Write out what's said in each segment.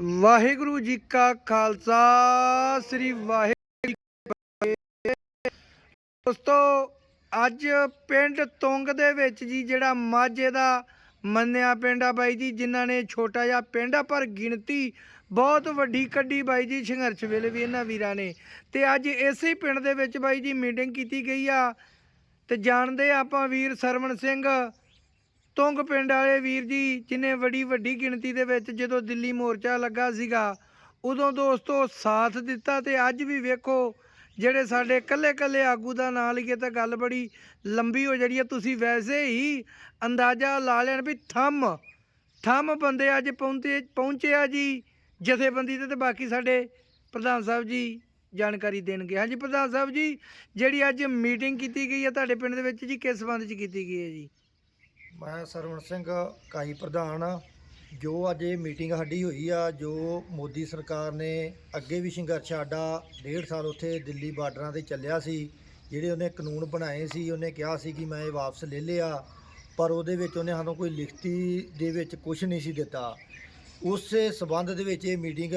ਵਾਹਿਗੁਰੂ ਜੀ ਕਾ ਖਾਲਸਾ, ਸ੍ਰੀ ਵਾਹਿਗੁਰੂ ਜੀ ਦੋਸਤੋ, ਅੱਜ ਪਿੰਡ ਤੁੰਗ ਦੇ ਵਿੱਚ ਜੀ, ਜਿਹੜਾ ਮਾਝੇ ਦਾ ਮੰਨਿਆ ਪਿੰਡ ਆ ਬਾਈ ਜੀ, ਜਿਨ੍ਹਾਂ ਨੇ ਛੋਟਾ ਜਿਹਾ ਪਿੰਡ ਆ, ਪਰ ਗਿਣਤੀ ਬਹੁਤ ਵੱਡੀ ਕੱਢੀ ਬਾਈ ਜੀ, ਸੰਘਰਸ਼ ਵੇਲੇ ਵੀ ਇਹਨਾਂ ਵੀਰਾਂ ਨੇ। ਤੇ ਅੱਜ ਇਸੇ ਹੀ ਪਿੰਡ ਦੇ ਵਿੱਚ ਬਾਈ ਜੀ, ਮੀਟਿੰਗ ਕੀਤੀ ਗਈ ਆ। ਤੇ ਜਾਣਦੇ ਆ ਆਪਾਂ ਵੀਰ ਸਰਵਣ ਸਿੰਘ ਤੁੰਗ ਪਿੰਡ ਵਾਲੇ ਵੀਰ ਜੀ, ਜਿਨੇ ਵੱਡੀ ਵੱਡੀ ਗਿਣਤੀ ਦੇ ਵਿੱਚ ਜਦੋਂ ਦਿੱਲੀ ਮੋਰਚਾ ਲੱਗਾ ਸੀਗਾ, ਉਦੋਂ ਦੋਸਤੋ ਸਾਥ ਦਿੱਤਾ ਤੇ ਅੱਜ ਵੀ ਵੇਖੋ, ਜਿਹੜੇ ਸਾਡੇ ਕੱਲੇ ਕੱਲੇ ਆਗੂ ਦਾ ਨਾਂ ਲਈਏ ਤਾਂ ਗੱਲ ਬੜੀ ਲੰਬੀ ਹੋ ਜਿਹੜੀ ਹੈ ਤੁਸੀਂ ਵੈਸੇ ਹੀ ਅੰਦਾਜ਼ਾ ਲਾ ਲੈਣ ਵੀ ਥੰਮ ਥੰਮ ਬੰਦੇ ਅੱਜ ਪਹੁੰਚੇ, ਪਹੁੰਚਿਆ ਜੀ, ਜਥੇਬੰਦੀ ਤੇ ਤੇ ਬਾਕੀ ਸਾਡੇ ਪ੍ਰਧਾਨ ਸਾਹਿਬ ਜੀ ਜਾਣਕਾਰੀ ਦੇਣਗੇ। ਹਾਂਜੀ, ਪ੍ਰਧਾਨ ਸਾਹਿਬ ਜੀ, ਜਿਹੜੀ ਅੱਜ ਮੀਟਿੰਗ ਕੀਤੀ ਗਈ ਹੈ ਤੁਹਾਡੇ ਪਿੰਡ ਦੇ ਵਿੱਚ ਜੀ, ਕਿਸ ਸੰਬੰਧ 'ਚ ਕੀਤੀ ਗਈ ਹੈ ਜੀ? ਮੈਂ ਸਰਵਣ ਸਿੰਘ ਕਾਈ ਪ੍ਰਧਾਨ ਜੋ ਅੱਜ ਇਹ ਮੀਟਿੰਗ ਸਾਡੀ ਹੋਈ ਆ, ਜੋ ਮੋਦੀ ਸਰਕਾਰ ਨੇ ਅੱਗੇ ਵੀ ਸੰਘਰਸ਼ ਸਾਡਾ ਡੇਢ ਸਾਲ ਉੱਥੇ ਦਿੱਲੀ ਬਾਰਡਰਾਂ ਤੇ ਚੱਲਿਆ ਸੀ, ਜਿਹੜੇ ਉਹਨੇ ਕਾਨੂੰਨ ਬਣਾਏ ਸੀ, ਉਹਨੇ ਕਿਹਾ ਸੀ ਕਿ ਮੈਂ ਇਹ ਵਾਪਸ ਲੈ ਲਿਆ, ਪਰ ਉਹਦੇ ਵਿੱਚ ਉਹਨੇ ਸਾਨੂੰ ਕੋਈ ਲਿਖਤੀ ਦੇ ਵਿੱਚ ਕੁਝ ਨਹੀਂ ਸੀ ਦਿੱਤਾ। ਉਸੇ ਸਬੰਧ ਦੇ ਵਿੱਚ ਇਹ ਮੀਟਿੰਗ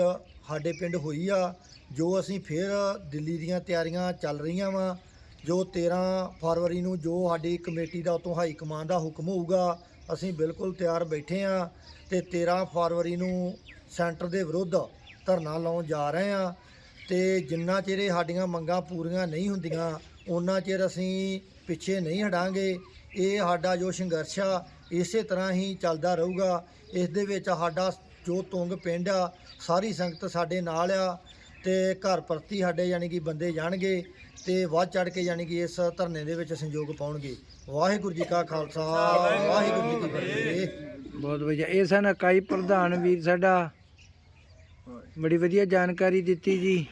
ਸਾਡੇ ਪਿੰਡ ਹੋਈ ਆ, ਜੋ ਅਸੀਂ ਫਿਰ ਦਿੱਲੀ ਦੀਆਂ ਤਿਆਰੀਆਂ ਚੱਲ ਰਹੀਆਂ ਵਾ ਜੋ 13 ਫਰਵਰੀ ਨੂੰ ਜੋ ਸਾਡੀ ਕਮੇਟੀ ਦਾ ਉਤੋਂ ਹਾਈ ਕਮਾਂਡ ਦਾ ਹੁਕਮ ਹੋਊਗਾ, ਅਸੀਂ ਬਿਲਕੁਲ ਤਿਆਰ ਬੈਠੇ ਆ ਤੇ 13 ਫਰਵਰੀ ਨੂੰ ਸੈਂਟਰ ਦੇ ਵਿਰੁੱਧ ਧਰਨਾ ਲਾਉਣ ਜਾ ਰਹੇ ਆ ਤੇ ਜਿੰਨਾ ਚਿਰ ਇਹ ਸਾਡੀਆਂ ਮੰਗਾਂ ਪੂਰੀਆਂ ਨਹੀਂ ਹੁੰਦੀਆਂ ਉਹਨਾਂ ਚਿਰ ਅਸੀਂ ਪਿੱਛੇ ਨਹੀਂ ਹਟਾਂਗੇ। ਇਹ ਸਾਡਾ ਜੋ ਸੰਘਰਸ਼ ਆ, ਇਸੇ ਤਰ੍ਹਾਂ ਹੀ ਚੱਲਦਾ ਰਹੂਗਾ। ਇਸ ਦੇ ਵਿੱਚ ਸਾਡਾ ਜੋ ਤੁੰਗ ਪਿੰਡ ਆ, ਸਾਰੀ ਸੰਗਤ ਸਾਡੇ ਨਾਲ ਆ। ਤੇ ਘਰ ਪ੍ਰਤੀ ਸਾਡੇ ਯਾਨੀ ਕਿ ਬੰਦੇ ਜਾਣਗੇ ਤੇ ਵੱਧ ਚੜ ਕੇ ਯਾਨੀ ਕਿ ਇਸ ਧਰਨੇ ਦੇ ਵਿੱਚ ਸੰਯੋਗ ਪਾਉਣਗੇ। ਵਾਹਿਗੁਰੂ ਜੀ ਕਾ ਖਾਲਸਾ, ਵਾਹਿਗੁਰੂ ਜੀ ਕੀ ਫਤਿਹ। ਬਹੁਤ ਵਧੀਆ। ਇਹ ਸਨ ਇਕਾਈ ਪ੍ਰਧਾਨ ਵੀਰ ਸਾਡਾ। ਬੜੀ ਵਧੀਆ ਜਾਣਕਾਰੀ ਦਿੱਤੀ ਜੀ।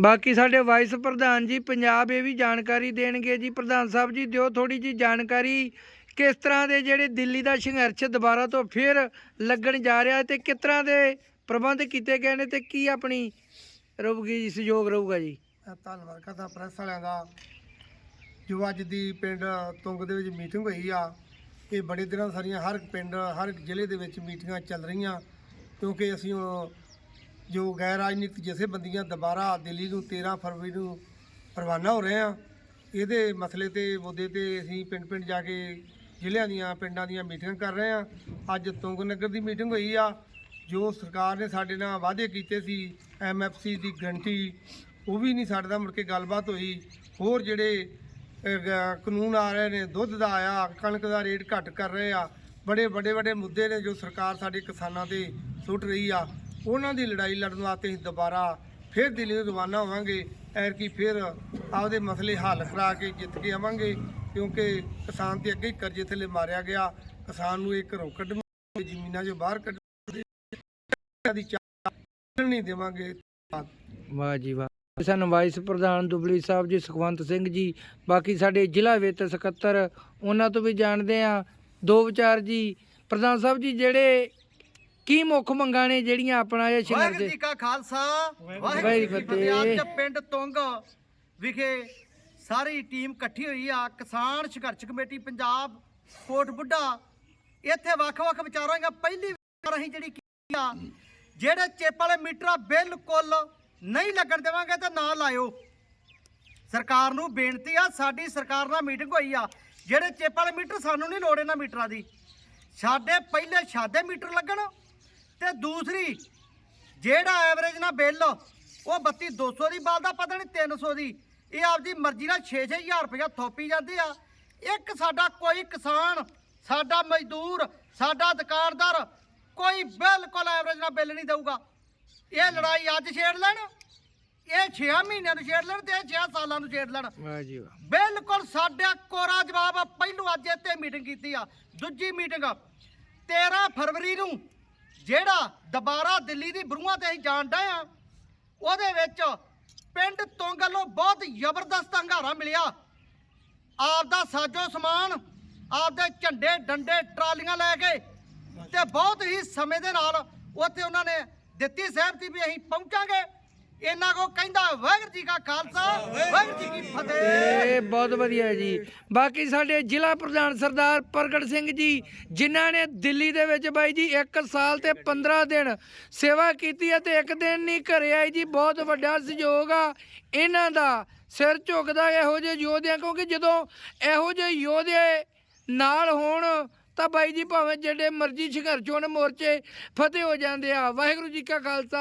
ਬਾਕੀ ਸਾਡੇ ਵਾਈਸ ਪ੍ਰਧਾਨ ਜੀ, ਪੰਜਾਬ ਇਹ ਵੀ ਜਾਣਕਾਰੀ ਦੇਣਗੇ ਜੀ। ਪ੍ਰਧਾਨ ਸਾਹਿਬ ਜੀ, ਦਿਓ ਥੋੜੀ ਜੀ ਜਾਣਕਾਰੀ ਕਿਸ ਤਰ੍ਹਾਂ ਦੇ ਜਿਹੜੇ ਦਿੱਲੀ ਦਾ ਸੰਘਰਸ਼ ਦੁਬਾਰਾ ਤੋਂ ਫਿਰ ਲੱਗਣ ਜਾ ਰਿਹਾ ਹੈ ਤੇ ਕਿਸ ਤਰ੍ਹਾਂ ਦੇ ਪ੍ਰਬੰਧ ਕੀਤੇ ਗਏ ਨੇ ਤੇ ਕੀ ਆਪਣੀ ਰਹੂਗੀ ਜੀ, ਸਹਿਯੋਗ ਰਹੂਗਾ ਜੀ। ਧੰਨਵਾਦ ਕਰਦਾ ਪ੍ਰੈਸ ਵਾਲਿਆਂ ਦਾ। ਜੋ ਅੱਜ ਦੀ ਪਿੰਡ ਤੁੰਗ ਦੇ ਵਿੱਚ ਮੀਟਿੰਗ ਹੋਈ ਆ, ਇਹ ਬੜੇ ਦਿਨਾਂ ਸਾਰੀਆਂ ਹਰ ਇੱਕ ਪਿੰਡ, ਹਰ ਇੱਕ ਜ਼ਿਲ੍ਹੇ ਦੇ ਵਿੱਚ ਮੀਟਿੰਗਾਂ ਚੱਲ ਰਹੀਆਂ, ਕਿਉਂਕਿ ਅਸੀਂ ਉਹ ਜੋ ਗੈਰ ਰਾਜਨੀਤਿਕ ਜਥੇਬੰਦੀਆਂ ਦੁਬਾਰਾ ਦਿੱਲੀ ਨੂੰ 13 ਫਰਵਰੀ ਨੂੰ ਰਵਾਨਾ ਹੋ ਰਹੇ ਆ, ਇਹਦੇ ਮਸਲੇ ਤੇ, ਮੁੱਦੇ ਤੇ ਅਸੀਂ ਪਿੰਡ ਪਿੰਡ ਜਾ ਕੇ ਜ਼ਿਲ੍ਹਿਆਂ ਦੀਆਂ, ਪਿੰਡਾਂ ਦੀਆਂ ਮੀਟਿੰਗਾਂ ਕਰ ਰਹੇ ਆ। ਅੱਜ ਤੁੰਗ ਨਗਰ ਦੀ ਮੀਟਿੰਗ ਹੋਈ ਆ ਜੋ ਸਰਕਾਰ ਨੇ ਸਾਡੇ ਨਾਲ ਵਾਅਦੇ ਕੀਤੇ ਸੀ ਐਮਐਫਸੀ ਦੀ ਗਰੰਟੀ, ਉਹ ਵੀ ਨਹੀਂ ਸਾਡੇ ਨਾਲ ਮੁੜ ਕੇ ਗੱਲਬਾਤ ਹੋਈ। ਹੋਰ ਜਿਹੜੇ ਕਾਨੂੰਨ ਆ ਰਹੇ ਨੇ, ਦੁੱਧ ਦਾ ਆਇਆ, ਕਣਕ ਦਾ ਰੇਟ ਘੱਟ ਕਰ ਰਹੇ ਆ, ਬੜੇ ਵੱਡੇ ਵੱਡੇ ਮੁੱਦੇ ਨੇ ਜੋ ਸਰਕਾਰ ਸਾਡੇ ਕਿਸਾਨਾਂ ਤੇ ਸੁੱਟ ਰਹੀ ਆ। ਉਹਨਾਂ ਦੀ ਲੜਾਈ ਲੜਨ ਵਾਸਤੇ ਅਸੀਂ ਦੁਬਾਰਾ ਫਿਰ ਦਿੱਲੀ ਨੂੰ ਰਵਾਨਾ ਹੋਵਾਂਗੇ। ਐਰਕੀ ਫਿਰ ਆਪਦੇ ਮਸਲੇ ਹੱਲ ਕਰਾ ਕੇ ਜਿੱਤ ਕੇ ਆਵਾਂਗੇ, ਕਿਉਂਕਿ ਕਿਸਾਨ ਤੇ ਅੱਗੇ ਹੀ ਕਰਜ਼ੇ ਥੱਲੇ ਮਾਰਿਆ ਗਿਆ। ਕਿਸਾਨ ਨੂੰ ਇਹ ਘਰੋਂ ਕੱਢਣ ਜ਼ਮੀਨਾਂ 'ਚੋਂ ਬਾਹਰ ਕੱਢ ਦੀ ਚਾਹ ਨਹੀਂ ਦੇਵਾਂਗੇ। ਵਾਹ ਜੀ ਵਾਹ। ਸਨ ਵਾਈਸ ਪ੍ਰਧਾਨ ਦੁਬਲੀ ਸਾਹਿਬ ਜੀ ਸੁਖਵੰਤ ਸਿੰਘ ਜੀ ਬਾਕੀ ਸਾਡੇ ਜ਼ਿਲ੍ਹਾ ਵਿੱਤ ਸਕੱਤਰ ਉਹਨਾਂ ਤੋਂ ਵੀ ਜਾਣਦੇ ਆ ਦੋ ਵਿਚਾਰ ਜੀ ਪ੍ਰਧਾਨ ਸਾਹਿਬ ਜੀ ਜਿਹੜੇ ਕੀ ਮੁੱਖ ਮੰਗਾਂ ਨੇ ਜਿਹੜੀਆਂ ਆਪਣਾ ਇਹ ਸੰਘਰਸ਼ ਵਾਹਿਗੁਰੂ ਦੇ ਜੀ ਕਾ ਖਾਲਸਾ। ਵਾਹਿਗੁਰੂ ਜੀ ਕੀ ਫਤਿਹ। ਅੱਜ ਪਿੰਡ ਤੁੰਗ ਵਿਖੇ ਸਾਰੀ ਟੀਮ ਇਕੱਠੀ ਹੋਈ ਆ। ਕਿਸਾਨ ਸੰਘਰਸ਼ ਕਮੇਟੀ ਪੰਜਾਬ ਕੋਟ ਬੁੱਢਾ। ਇੱਥੇ ਵੱਖ-ਵੱਖ ਵਿਚਾਰਾਂ ਪਹਿਲੀ ਵਿਚਾਰ ਅਸੀਂ ਜਿਹੜੀ ਕੀਤੀ ਆ ਜਿਹੜੇ ਚਿੱਪ ਵਾਲੇ ਮੀਟਰ ਬਿਲਕੁਲ ਨਹੀਂ ਲੱਗਣ ਦੇਵਾਂਗੇ ਤਾਂ ਨਾ ਲਾਇਓ। ਸਰਕਾਰ ਨੂੰ ਬੇਨਤੀ ਆ, ਸਾਡੀ ਸਰਕਾਰ ਨਾਲ ਮੀਟਿੰਗ ਹੋਈ ਆ। ਜਿਹੜੇ ਚਿੱਪ ਵਾਲੇ ਮੀਟਰ ਸਾਨੂੰ ਨਹੀਂ ਲੋੜ ਇਹਨਾਂ ਮੀਟਰਾਂ ਦੀ। ਸਾਡੇ ਪਹਿਲੇ ਸਾਦੇ ਮੀਟਰ ਲੱਗਣ ਤੇ ਦੂਸਰੀ, ਜਿਹੜਾ ਐਵਰੇਜ ਨਾਲ ਬਿੱਲ, ਉਹ 32 200 ਦੀ ਬਲਦਾ ਪਤਾ ਨਹੀਂ 300 ਦੀ। ਇਹ ਆਪਦੀ ਮਰਜ਼ੀ ਨਾਲ 6-6000 ਰੁਪਇਆ ਥੋਪੀ ਜਾਂਦੇ ਆ। ਇੱਕ ਸਾਡਾ ਕੋਈ ਕਿਸਾਨ, ਸਾਡਾ ਮਜ਼ਦੂਰ, ਸਾਡਾ ਦੁਕਾਨਦਾਰ ਕੋਈ ਬਿਲਕੁਲ ਐਵਰੇਜ ਨਾਲ ਬਿੱਲ ਨਹੀਂ ਦਊਗਾ। ਇਹ ਲੜਾਈ ਅੱਜ ਛੇੜ ਲੈਣ ਇਹ 6 ਮਹੀਨਿਆਂ ਨੂੰ ਛੇੜ ਲੈਣ ਤੇ ਇਹ 6 ਸਾਲਾਂ ਨੂੰ ਛੇੜ ਲੈਣ। ਵਾਹ ਜੀ ਵਾਹ। ਬਿਲਕੁਲ ਸਾਡਾ ਕੋਰਾ ਜਵਾਬ ਆ ਪਹਿਲੂ ਅੱਜ ਇੱਥੇ ਮੀਟਿੰਗ ਕੀਤੀ ਆ ਦੂਜੀ ਮੀਟਿੰਗ 13 ਫਰਵਰੀ ਨੂੰ ਜਿਹੜਾ ਦੁਬਾਰਾ ਦਿੱਲੀ ਦੀ ਬਰੂਹਾਂ ਤੇ ਅਸੀਂ ਜਾਣ ਡਏ ਆ ਉਹਦੇ ਵਿੱਚ ਪਿੰਡ ਤੁੰਗ ਵੱਲੋਂ ਬਹੁਤ ਜ਼ਬਰਦਸਤ ਹੰਗਾਰਾ ਮਿਲਿਆ। ਆਪਦਾ ਸਾਜੋ ਸਮਾਨ ਆਪਦੇ ਝੰਡੇ ਡੰਡੇ ਟਰਾਲੀਆਂ ਲੈ ਕੇ ਤੇ ਬਹੁਤ ਹੀ ਸਮੇਂ ਦੇ ਨਾਲ ਉੱਥੇ ਉਹਨਾਂ ਨੇ ਦਿੱਤੀ ਸਹਿਮਤੀ ਵੀ ਅਸੀਂ ਪਹੁੰਚਾਂਗੇ। ਇਹਨਾਂ ਕੋ ਕਹਿੰਦਾ ਵਾਹਿਗੁਰੂ ਜੀ ਕਾ ਖਾਲਸਾ, ਵਾਹਿਗੁਰੂ ਜੀ ਕੀ ਫਤਿਹ। ਇਹ ਬਹੁਤ ਵਧੀਆ ਜੀ। ਬਾਕੀ ਸਾਡੇ ਜ਼ਿਲ੍ਹਾ ਪ੍ਰਧਾਨ ਸਰਦਾਰ ਪ੍ਰਗਟ ਸਿੰਘ ਜੀ, ਜਿਨ੍ਹਾਂ ਨੇ ਦਿੱਲੀ ਦੇ ਵਿੱਚ ਬਾਈ ਜੀ 1 ਸਾਲ ਤੇ 15 ਦਿਨ ਸੇਵਾ ਕੀਤੀ ਹੈ ਤੇ ਇੱਕ ਦਿਨ ਨਹੀਂ ਘਰੇ ਆਏ ਜੀ। ਬਹੁਤ ਵੱਡਾ ਸਹਿਯੋਗ ਆ। ਇਹਨਾਂ ਦਾ ਸਿਰ ਝੁਕਦਾ ਇਹੋ ਜਿਹੇ ਯੋਧਿਆਂ, ਕਿਉਂਕਿ ਜਦੋਂ ਇਹੋ ਜਿਹੇ ਯੋਧੇ ਨਾਲ ਹੋਣ ਤਾਂ ਬਾਈ ਜੀ ਭਾਵੇਂ ਜਿਹੜੇ ਮਰਜ਼ੀ ਸੰਘਰਸ਼ ਹੋਣ ਮੋਰਚੇ ਫਤਿਹ ਹੋ ਜਾਂਦੇ ਆ। ਵਾਹਿਗੁਰੂ ਜੀ ਕਾ ਖਾਲਸਾ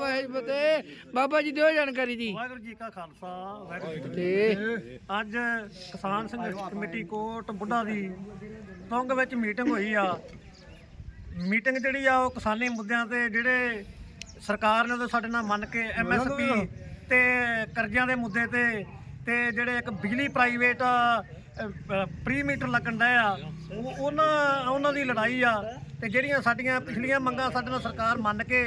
ਵਾਹਿਗੁਰੂ ਫਤਿਹ। ਬਾਬਾ ਜੀ ਦਿਓ ਜਾਣਕਾਰੀ ਜੀ। ਵਾਹਿਗੁਰੂ ਜੀ ਕਾ ਖਾਲਸਾ ਵਾਹਿਗੁਰੂ ਜੀ। ਅੱਜ ਕਿਸਾਨ ਸੰਘਰਸ਼ ਕਮੇਟੀ ਕੋਟ ਬੁੱਢਾ ਦੀ ਤੁੰਗ ਵਿੱਚ ਮੀਟਿੰਗ ਹੋਈ ਆ। ਮੀਟਿੰਗ ਜਿਹੜੀ ਆ ਉਹ ਕਿਸਾਨੀ ਮੁੱਦਿਆਂ ਤੇ ਜਿਹੜੇ ਸਰਕਾਰ ਨੇ ਉਹਦੇ ਸਾਡੇ ਨਾਲ ਮੰਨ ਕੇ ਐਮਐਸਪੀ ਤੇ ਕਰਜ਼ਿਆਂ ਦੇ ਮੁੱਦੇ ਤੇ ਤੇ ਜਿਹੜੇ ਇੱਕ ਬਿਜਲੀ ਪ੍ਰਾਈਵੇਟ ਪ੍ਰੀ ਮੀਟਰ ਲੱਗਣ ਡਿਆ ਆ। ਉਹ ਉਹਨਾਂ ਉਹਨਾਂ ਦੀ ਲੜਾਈ ਆ ਤੇ ਜਿਹੜੀਆਂ ਸਾਡੀਆਂ ਪਿਛਲੀਆਂ ਮੰਗਾਂ ਸਾਡੇ ਨਾਲ ਸਰਕਾਰ ਮੰਨ ਕੇ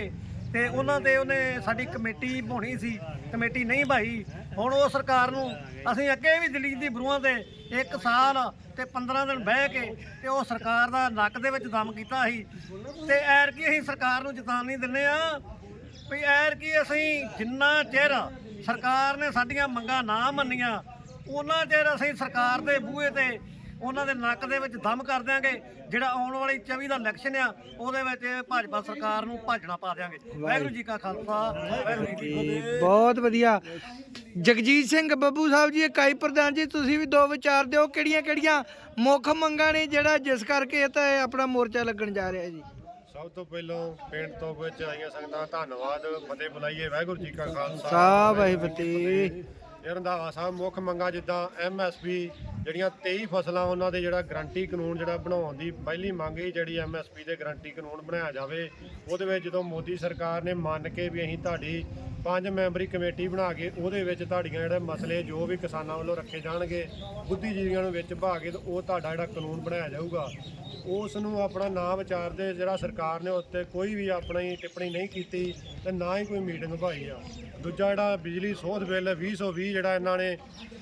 ਤੇ ਉਹਨਾਂ ਤੇ ਉਹਨੇ ਸਾਡੀ ਕਮੇਟੀ ਬਣਾਉਣੀ ਸੀ, ਕਮੇਟੀ ਨਹੀਂ ਭਾਈ। ਹੁਣ ਉਹ ਸਰਕਾਰ ਨੂੰ ਅਸੀਂ ਅੱਗੇ ਵੀ ਦਿੱਲੀ ਦੀ ਬਰੂਹਾਂ ਤੇ ਇੱਕ ਸਾਲ ਤੇ 15 ਦਿਨ ਬਹਿ ਕੇ ਤੇ ਉਹ ਸਰਕਾਰ ਦਾ ਨੱਕ ਦੇ ਵਿੱਚ ਦਮ ਕੀਤਾ ਸੀ। ਤੇ ਐਰ ਕੀ ਅਸੀਂ ਸਰਕਾਰ ਨੂੰ ਚੇਤਾਵਨੀ ਦਿੰਨੇ ਆ ਵੀ ਐਰ ਕੀ ਅਸੀਂ ਜਿੰਨਾ ਚਿਰ ਸਰਕਾਰ ਨੇ ਸਾਡੀਆਂ ਮੰਗਾਂ ਨਾ ਮੰਨੀਆਂ ਉਹਨਾਂ ਚਿਰ ਅਸੀਂ ਸਰਕਾਰ ਦੇ ਬੂਹੇ ਤੇ ਉਹਨਾਂ ਦੇ ਨੱਕ ਦੇ ਵਿੱਚ ਦਮ ਕਰ ਦਿਆਂਗੇ ਜਿਹੜਾ ਆਉਣ ਵਾਲੀ 24 ਦਾ ਇਲੈਕਸ਼ਨ ਆ ਉਹਦੇ ਵਿੱਚ ਭਾਜਪਾ ਸਰਕਾਰ ਨੂੰ ਭਾਜਣਾ ਪਾ ਦਿਆਂਗੇ। ਵਾਹਿਗੁਰੂ ਜੀ ਕਾ ਖਾਲਸਾ ਵਾਹਿਗੁਰੂ ਜੀ ਕੀ ਫਤਿਹ। ਜੀ, ਬਹੁਤ ਵਧੀਆ। ਜਗਜੀਤ ਸਿੰਘ ਬੱਬੂ ਸਾਹਿਬ ਜੀ ਇਕਾਈ ਪ੍ਰਧਾਨ ਜੀ ਤੁਸੀਂ ਵੀ ਦੋ ਵਿਚਾਰ ਦਿਓ ਕਿਹੜੀਆਂ ਕਿਹੜੀਆਂ ਮੁੱਖ ਮੰਗਾਂ ਨੇ ਜਿਹੜਾ ਜਿਸ ਕਰਕੇ ਇਹ ਤਾਂ ਆਪਣਾ ਮੋਰਚਾ ਲੱਗਣ ਜਾ ਰਿਹਾ ਜੀ? ਸਭ ਤੋਂ ਪਹਿਲਾਂ ਪਿੰਡ ਤੋਂ ਵਿੱਚ ਆਈਆਂ ਸੰਗਤਾਂ ਧੰਨਵਾਦ ਫਤਿਹ ਬੁਲਾਈਏ ਵਾਹਿਗੁਰੂ ਜੀ ਕਾ ਖਾਲਸਾ। ਸਾਹਿਬ ਵਾਹਿਗੁਰੂ ਫਤਿਹ। ਇਹ ਰੰਧਾਵਾ ਸਾਹਿਬ ਮੁੱਖ ਮੰਗਾਂ ਜਿੱਦਾਂ ਐਮਐਸਪੀ ਜਿਹੜੀਆਂ 23 ਫਸਲਾਂ, ਉਹਨਾਂ ਦੇ ਜਿਹੜਾ ਗਰੰਟੀ ਕਾਨੂੰਨ ਜਿਹੜਾ ਬਣਾਉਣ ਦੀ ਪਹਿਲੀ ਮੰਗ ਹੀ ਜਿਹੜੀ ਐਮਐਸਪੀ ਦੇ ਗਰੰਟੀ ਕਾਨੂੰਨ ਬਣਾਇਆ ਜਾਵੇ। ਉਹਦੇ ਵਿੱਚ ਜਦੋਂ ਮੋਦੀ ਸਰਕਾਰ ਨੇ ਮੰਨ ਕੇ ਵੀ ਅਸੀਂ ਤੁਹਾਡੀ ਪੰਜ ਮੈਂਬਰੀ ਕਮੇਟੀ ਬਣਾ ਕੇ ਉਹਦੇ ਵਿੱਚ ਤੁਹਾਡੀਆਂ ਜਿਹੜੇ ਮਸਲੇ ਜੋ ਵੀ ਕਿਸਾਨਾਂ ਵੱਲੋਂ ਰੱਖੇ ਜਾਣਗੇ, ਬੁੱਧੀਜੀਵੀਆਂ ਨੂੰ ਵਿੱਚ ਭਾ ਕੇ ਤੇ ਉਹ ਤੁਹਾਡਾ ਜਿਹੜਾ ਕਾਨੂੰਨ ਬਣਾਇਆ ਜਾਊਗਾ। ਉਸ ਨੂੰ ਆਪਣਾ ਨਾਮ ਵਿਚਾਰਦੇ ਜਿਹੜਾ ਸਰਕਾਰ ਨੇ ਉੱਤੇ ਕੋਈ ਵੀ ਆਪਣੀ ਟਿੱਪਣੀ ਨਹੀਂ ਕੀਤੀ ਤੇ ਨਾ ਹੀ ਕੋਈ ਮੀਟਿੰਗ ਭਾਈ ਆ। ਦੂਜਾ ਜਿਹੜਾ ਬਿਜਲੀ ਸੋਧ ਬਿੱਲ 2020 ਜਿਹੜਾ ਇਹਨਾਂ ਨੇ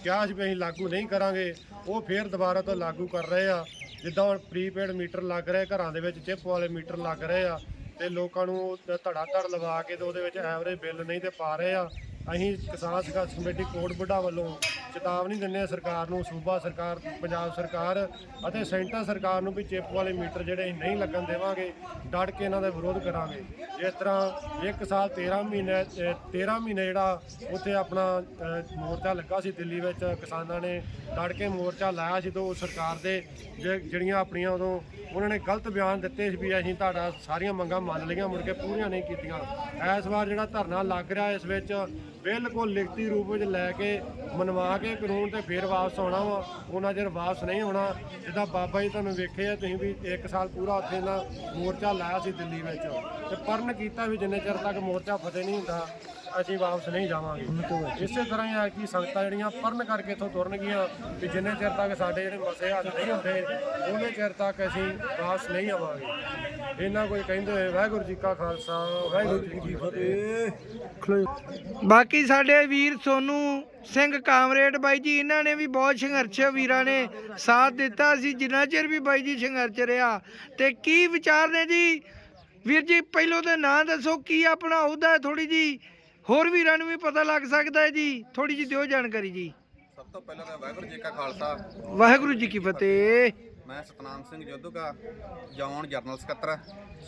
ਕਿਹਾ ਸੀ ਵੀ ਅਸੀਂ ਲਾਗੂ ਨਹੀਂ ਕਰਾਂਗੇ, ਉਹ ਫੇਰ ਦੁਬਾਰਾ ਤੋਂ ਲਾਗੂ ਕਰ ਰਹੇ ਆ। ਜਿੱਦਾਂ ਹੁਣ ਪ੍ਰੀਪੇਡ ਮੀਟਰ ਲੱਗ ਰਹੇ, ਘਰਾਂ ਦੇ ਵਿੱਚ ਚਿੱਪ ਵਾਲੇ ਮੀਟਰ ਲੱਗ ਰਹੇ ਆ ਤੇ ਲੋਕਾਂ ਨੂੰ ਧੜਾ ਧੜ ਲਵਾ ਕੇ ਤੇ ਉਹਦੇ ਵਿੱਚ ਐਵਰੇਜ ਬਿੱਲ ਨਹੀਂ ਤੇ ਪਾ ਰਹੇ ਆ। ਅਸੀਂ ਕਿਸਾਨ ਸੰਘਰਸ਼ ਕਮੇਟੀ ਕੋਟ ਬੁੱਢਾ ਵੱਲੋਂ ਚੇਤਾਵਨੀ ਦਿੰਦੇ ਹਾਂ ਸਰਕਾਰ ਨੂੰ, ਸੂਬਾ ਸਰਕਾਰ, ਪੰਜਾਬ ਸਰਕਾਰ ਅਤੇ ਸੈਂਟਰ ਸਰਕਾਰ ਨੂੰ ਵੀ ਚਿੱਪ ਵਾਲੇ ਮੀਟਰ ਜਿਹੜੇ ਅਸੀਂ ਨਹੀਂ ਲੱਗਣ ਦੇਵਾਂਗੇ, ਡਟ ਕੇ ਇਹਨਾਂ ਦਾ ਵਿਰੋਧ ਕਰਾਂਗੇ। ਜਿਸ ਤਰ੍ਹਾਂ ਇੱਕ ਸਾਲ 13 ਮਹੀਨੇ, ਅਹ 13 ਮਹੀਨੇ ਜਿਹੜਾ ਉੱਥੇ ਆਪਣਾ ਮੋਰਚਾ ਲੱਗਾ ਸੀ ਦਿੱਲੀ ਵਿੱਚ, ਕਿਸਾਨਾਂ ਨੇ ਡਟ ਕੇ ਮੋਰਚਾ ਲਾਇਆ ਸੀ ਤੋਂ ਸਰਕਾਰ ਦੇ ਜੇ- ਜਿਹੜੀਆਂ ਆਪਣੀਆਂ ਉਦੋਂ ਉਹਨਾਂ ਨੇ ਗਲਤ ਬਿਆਨ ਦਿੱਤੇ ਸੀ ਵੀ ਅਸੀਂ ਤੁਹਾਡਾ ਸਾਰੀਆਂ ਮੰਗਾਂ ਮੰਨ ਲਈਆਂ, ਮੁੜ ਕੇ ਪੂਰੀਆਂ ਨਹੀਂ ਕੀਤੀਆਂ। ਇਸ ਵਾਰ ਜਿਹੜਾ ਧਰਨਾ ਲੱਗ ਰਿਹਾ ਇਸ ਵਿੱਚ, ਬਿਲਕੁਲ ਲਿਖਤੀ ਰੂਪ ਵਿੱਚ ਲੈ ਕੇ ਮਨਵਾ ਕੇ ਕਾਨੂੰਨ ਤੇ ਫੇਰ ਵਾਪਸ ਆਉਣਾ ਵਾ, ਉਹਨਾਂ ਚਿਰ ਵਾਪਸ ਨਹੀਂ ਹੋਣਾ ਜਿੱਦਾਂ ਬਾਬਾ ਜੀ ਤੁਹਾਨੂੰ ਵੇਖੇ ਆ, ਤੁਸੀਂ ਵੀ ਇੱਕ ਸਾਲ ਪੂਰਾ ਉੱਥੇ ਨਾ ਮੋਰਚਾ ਲਾਇਆ ਸੀ ਦਿੱਲੀ ਵਿੱਚ। ਤੇ ਪਰਨ ਕੀਤਾ ਵੀ ਜਿੰਨੇ ਚਿਰ ਤੱਕ ਮੋਰਚਾ ਫਤਿਹ ਨਹੀਂ ਹੁੰਦਾ, ਅਸੀਂ ਵਾਪਸ ਨਹੀਂ ਜਾਵਾਂਗੇ। ਇਸੇ ਤਰ੍ਹਾਂ ਹੀ ਆ ਕਿ ਸੰਗਤਾਂ ਜਿਹੜੀਆਂ ਪਰਨ ਕਰਕੇ ਇੱਥੋਂ ਤੁਰਨਗੀਆਂ, ਵੀ ਜਿੰਨੇ ਚਿਰ ਤੱਕ ਸਾਡੇ ਜਿਹੜੇ ਮਸੇ ਹੱਲ ਨਹੀਂ ਹੁੰਦੇ, ਉਹਨੇ ਚਿਰ ਤੱਕ ਅਸੀਂ ਵਾਪਸ ਨਹੀਂ ਆਵਾਂਗੇ। ਇਹਨਾਂ ਕੋਈ ਕਹਿੰਦੇ ਹੋਏ, ਵਾਹਿਗੁਰੂ ਜੀ ਕਾ ਖਾਲਸਾ, ਵਾਹਿਗੁਰੂ ਜੀ ਕੀ ਫਤਿਹ। ਬਾਕੀ ਸਾਡੇ ਵੀਰ ਸੋਨੂੰ ਸਿੰਘ ਕਾਮਰੇਡ ਬਾਈ ਜੀ ਇਹਨਾਂ ਨੇ ਵੀ ਬਹੁਤ ਸੰਘਰਸ਼ ਵੀਰਾਂ ਨੇ ਸਾਥ ਦਿੱਤਾ ਸੀ ਜਿੰਨਾ ਚਿਰ ਵੀ ਬਾਈ ਜੀ ਸੰਘਰਸ਼ ਰਿਹਾ। ਤੇ ਕੀ ਵਿਚਾਰ ਨੇ ਜੀ? ਵੀਰ ਜੀ ਪਹਿਲੋਂ ਤੇ ਨਾਂ ਦੱਸੋ ਕੀ ਆਪਣਾ ਅਹੁਦਾ ਹੈ ਥੋੜੀ ਜੀ ਹੋਰ ਵੀਰਾਂ ਨੂੰ ਵੀ ਪਤਾ ਲੱਗ ਸਕਦਾ ਹੈ ਜੀ ਥੋੜੀ ਜੀ ਦਿਓ ਜਾਣਕਾਰੀ ਜੀ। ਸਭ ਤੋਂ ਪਹਿਲਾਂ ਤਾਂ ਵਾਹਿਗੁਰੂ ਜੀ ਕਾ ਖਾਲਸਾ। ਵਾਹਿਗੁਰੂ ਜੀ ਕੀ ਫਤਿਹ। ਮੈਂ ਸਤਨਾਮ ਸਿੰਘ ਜੋਧੂਕਾ ਜੌਨ ਜਰਨਲ ਸਕੱਤਰ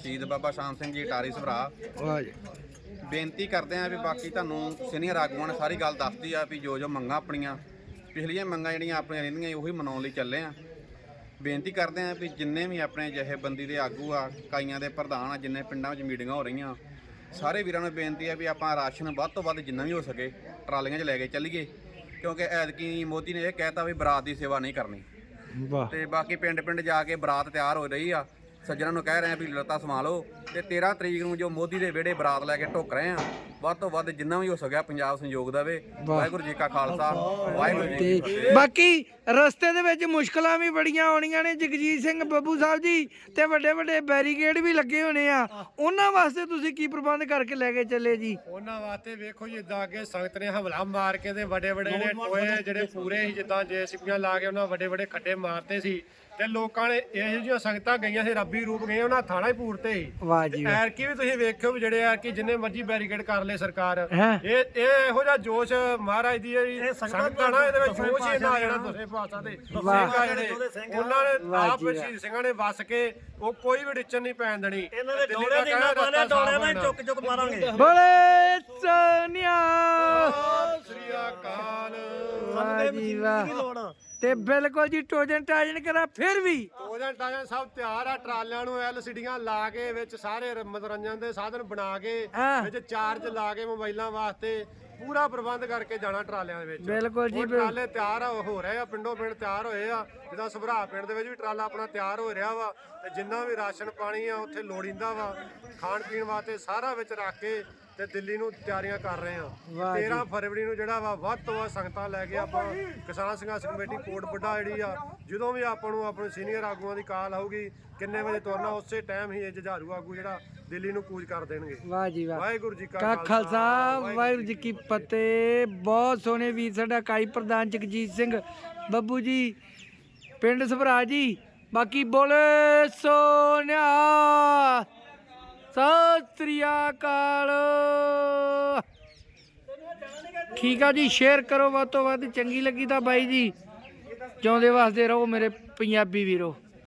ਸ਼ਹੀਦ ਬਾਬਾ ਸ਼ਾਮ ਸਿੰਘ ਜੀ ਟਾਰੀ ਸਭਰਾ। ਵਾਹ ਜੀ। ਬੇਨਤੀ ਕਰਦੇ ਆਂ ਵੀ ਬਾਕੀ ਤੁਹਾਨੂੰ ਸੀਨੀਅਰ ਆਗੂਆਂ ਨੇ ਸਾਰੀ ਗੱਲ ਦੱਸਤੀ ਆ ਵੀ ਜੋ ਜੋ ਮੰਗਾਂ ਆਪਣੀਆਂ ਪਿਛਲੀਆਂ ਮੰਗਾਂ ਜਿਹੜੀਆਂ ਆਪਣੀਆਂ ਰਹਿੰਦੀਆਂ ਉਹੀ ਮਨਾਉਣ ਲਈ ਚੱਲੇ ਆ ਬੇਨਤੀ ਕਰਦੇ ਆਂ ਵੀ ਜਿੰਨੇ ਵੀ ਆਪਣੇ ਜਥੇਬੰਦੀ ਦੇ ਆਗੂ ਆ ਕਾਈਆਂ ਦੇ ਪ੍ਰਧਾਨ ਆ ਜਿੰਨੇ ਪਿੰਡਾਂ ਵਿੱਚ ਮੀਟਿੰਗਾਂ ਹੋ ਰਹੀਆਂ ਸਾਰੇ ਵੀਰਾਂ ਨੂੰ ਬੇਨਤੀ ਆ ਵੀ ਆਪਾਂ ਰਾਸ਼ਨ ਵੱਧ ਤੋਂ ਵੱਧ ਜਿੰਨਾ ਵੀ ਹੋ ਸਕੇ ਟਰਾਲੀਆਂ 'ਚ ਲੈ ਕੇ ਚੱਲੀਏ ਕਿਉਂਕਿ ਐਤਕੀ ਮੋਦੀ ਨੇ ਇਹ ਕਹਿਤਾ ਵੀ ਬਰਾਤ ਦੀ ਸੇਵਾ ਨਹੀਂ ਕਰਨੀ। ਵਾਹ। ਤੇ ਬਾਕੀ ਪਿੰਡ ਪਿੰਡ ਜਾ ਕੇ ਬਰਾਤ ਤਿਆਰ ਹੋ ਰਹੀ ਆ ਸੱਜਣਾ ਨੂੰ ਕਹਿ ਰਹੇ ਆ ਵੀ ਲੱਤਾਂ ਸੰਭਾਲੋ ਤੇ 13 ਤਰੀਕ ਨੂੰ ਜੋ ਮੋਦੀ ਦੇ ਵਿਹੜੇ ਬਰਾਤ ਲੈ ਕੇ ਢੁੱਕ ਰਹੇ ਆ ਵੱਧ ਤੋਂ ਵੱਧ ਜਿੰਨਾ ਵੀ ਹੋ ਸਕਿਆ ਪੰਜਾਬ ਸੰਯੋਗ ਦੇਵੇ ਵਾਹਿਗੁਰੂ ਜੀ ਕਾ ਖਾਲਸਾ ਵਾਹਿਗੁਰੂ ਜੀ ਕੀ ਫਤਿਹ। ਬਾਕੀ ਰਸਤੇ ਦੇ ਵਿੱਚ ਮੁਸ਼ਕਲਾਂ ਵੀ ਬੜੀਆਂ ਆਉਣੀਆਂ ਨੇ ਜਗਜੀਤ ਸਿੰਘ ਬੱਬੂ ਸਾਹਿਬ ਜੀ ਤੇ ਵੱਡੇ ਵੱਡੇ ਬੈਰੀਕੇਡ ਵੀ ਲੱਗੇ ਹੋਣੇ ਆ। ਉਹਨਾਂ ਵਾਸਤੇ ਤੁਸੀਂ ਕੀ ਪ੍ਰਬੰਧ ਕਰਕੇ ਲੈ ਕੇ ਚੱਲੇ ਜੀ? ਉਹਨਾਂ ਵਾਸਤੇ ਵੇਖੋ ਜੀ ਜਿੱਦਾਂ ਅੱਗੇ ਸੰਗਤ ਨੇ ਹਮਲਾ ਮਾਰ ਕੇ ਤੇ ਵੱਡੇ ਵੱਡੇ ਜਿਹੜੇ ਟੋਏ ਜਿਹੜੇ ਪੂਰੇ ਸੀ ਜਿੱਦਾਂ ਜੇਸੀਪੀਆਂ ਲਾ ਕੇ ਉਹਨਾਂ ਵੱਡੇ ਵੱਡੇ ਖੱਡੇ ਮਾਰਤੇ ਸੀ। ਤੇ ਲੋਕਾਂ ਨੇ ਇਹੋ ਜਿਹੀਆਂ ਸੰਗਤਾਂ ਗਈਆਂ ਸੀ ਰੱਬੀ ਰੂਪ ਗਏ ਉਹਨਾਂ ਥਾਣਾ ਹੀ ਪੂਰਤੇ ਸੀ ਵਾਹ ਜੀ ਵਾਹ ਐਰਕੀ ਵੀ ਤੁਸੀਂ ਵੇਖਿਓ ਵੀ ਜਿਹੜੇ ਆ ਕਿ ਜਿੰਨੇ ਮਰਜ਼ੀ ਬੈਰੀਕੇਡ ਕਰ ਲਏ ਸਰਕਾਰ ਹੈਂ। ਇਹ ਇਹ ਇਹੋ ਜਿਹਾ ਜੋਸ਼ ਮਹਾਰਾਜ ਦੀ ਇਹ ਸੰਗਤਾਂ ਨਾ ਇਹਦੇ ਵਿੱਚ ਜੋਸ਼ ਹੀ ਨਾ ਆ ਜਾਣਾ ਪਾਤਸ਼ਾਹ ਦਸੇ ਪਾਸਾ ਦੇ ਵਾਹ। ਸਿੰਘ ਆ ਜਿਹੜੇ ਉਹਨਾਂ ਨੇ ਆਪ। ਸ਼ਹੀਦ ਸਿੰਘਾਂ ਨੇ ਵਸ ਕੇ ਉਹ ਕੋਈ ਵੀ ਡਿਚਨ ਨਹੀਂ ਪੈਣ ਦੇਣੀ ਇਹਨਾਂ ਦੇ ਡੋਲੇ ਦਾ ਨਾ ਸਾਫ਼ ਡੋਲੇ ਨਾਲ। ਚੁੱਕ ਚੁੱਕ ਮਾਰਾਂਗੇ ਬੋਲੇ ਸੋਨਿਆ ਸ੍ਰੀ ਅਕਾਲ ਵਾਹ ਜੀ ਵਾਹ ਕੀ ਲੋੜ? ਤੇ ਬਿਲਕੁਲ ਜੀ ਟੋਜਨ ਟਾਜਨ ਕਰਾ ਫਿਰ ਵੀ। ਟੋਜਨ ਟਾਜਨ ਸਭ ਤਿਆਰ ਆ ਟਰਾਲਿਆਂ ਨੂੰ ਐਲਸੀਡੀਆਂ ਲਾ ਕੇ ਵਿੱਚ ਸਾਰੇ ਰ- ਮਨੋਰੰਜਨ ਦੇ ਸਾਧਨ ਬਣਾ ਕੇ ਹਾਂ। ਵਿੱਚ ਚਾਰਜ ਲਾ ਕੇ ਮੋਬਾਈਲਾਂ ਵਾਸਤੇ ਪੂਰਾ ਪ੍ਰਬੰਧ ਕਰਕੇ ਜਾਣਾ ਟਰਾਲਿਆਂ ਦੇ ਵਿੱਚ। ਬਿਲਕੁਲ ਜੀ, ਬਿਲ- ਟਰਾਲੇ ਤਿਆਰ ਆ- ਹੋ ਰਹੇ ਆ ਪਿੰਡੋਂ ਪਿੰਡ ਤਿਆਰ ਹੋਏ ਆ। ਜਿੱਦਾਂ ਸਭਰਾ ਪਿੰਡ ਦੇ ਵਿੱਚ ਵੀ ਟਰਾਲਾ ਆਪਣਾ ਤਿਆਰ ਹੋ ਰਿਹਾ ਵਾ ਤੇ ਜਿੰਨਾ ਵੀ ਰਾਸ਼ਨ ਪਾਣੀ ਆ ਉੱਥੇ ਲੋੜੀਂਦਾ ਵਾ। ਖਾਣ ਪੀਣ ਵਾਸਤੇ ਸਾਰਾ ਵਿੱਚ ਰੱਖ ਕੇ ਤੇ ਦਿੱਲੀ ਨੂੰ ਤਿਆਰੀਆਂ ਕਰ ਰਹੇ ਆ ਵਾਹ ਜੀ। 13 ਫਰਵਰੀ ਨੂੰ ਜਿਹੜਾ ਵਾ ਵੱਧ ਤੋਂ ਵੱਧ ਸੰਗਤਾਂ ਲੈ ਕੇ ਆਪਾਂ ਕਿਸਾਨ ਸੰਘਰਸ਼ ਕਮੇਟੀ ਕੋਟ ਵੱਡਾ ਜਿਹੜੀ ਆ ਜਦੋਂ ਵੀ ਆਪਾਂ ਨੂੰ ਆਪਣੇ ਸੀਨੀਅਰ ਆਗੂਆਂ ਦੀ ਕਾਲ ਆਊਗੀ ਕਿੰਨੇ ਵਜੇ ਤੁਰਨਾ ਉਸੇ ਟਾਈਮ ਹੀ ਇਹ ਜੁਝਾਰੂ ਆਗੂ ਜਿਹੜਾ ਦਿੱਲੀ ਨੂੰ ਕੂਚ ਕਰ ਦੇਣਗੇ। ਵਾਹ ਜੀ ਵਾਹ। ਵਾਹਿਗੁਰੂ ਜੀ ਕਾ ਕਾ ਖਾਲਸਾ ਵਾਹਿਗੁਰੂ ਜੀ ਕੀ ਫਤਿਹ। ਬਹੁਤ ਸੋਹਣੇ ਵੀਰ ਸਾਡਾ ਕਾਈ ਪ੍ਰਧਾਨ ਜਗਜੀਤ ਸਿੰਘ। ਬੱਬੂ ਜੀ ਪਿੰਡ ਸਭਰਾ ਜੀ ਬਾਕੀ ਬੋਲੇ ਸੋਨਿਆ ਸਤਿ ਸ੍ਰੀ ਅਕਾਲ। ਠੀਕ ਆ ਜੀ ਸ਼ੇਅਰ ਕਰੋ ਵੱਧ ਤੋਂ ਵੱਧ, ਚੰਗੀ ਲੱਗੀ ਤਾਂ ਬਾਈ ਜੀ। ਜਿਉਂਦੇ ਵਾਸਤੇ ਰਹੋ ਮੇਰੇ ਪੰਜਾਬੀ ਵੀਰੋ।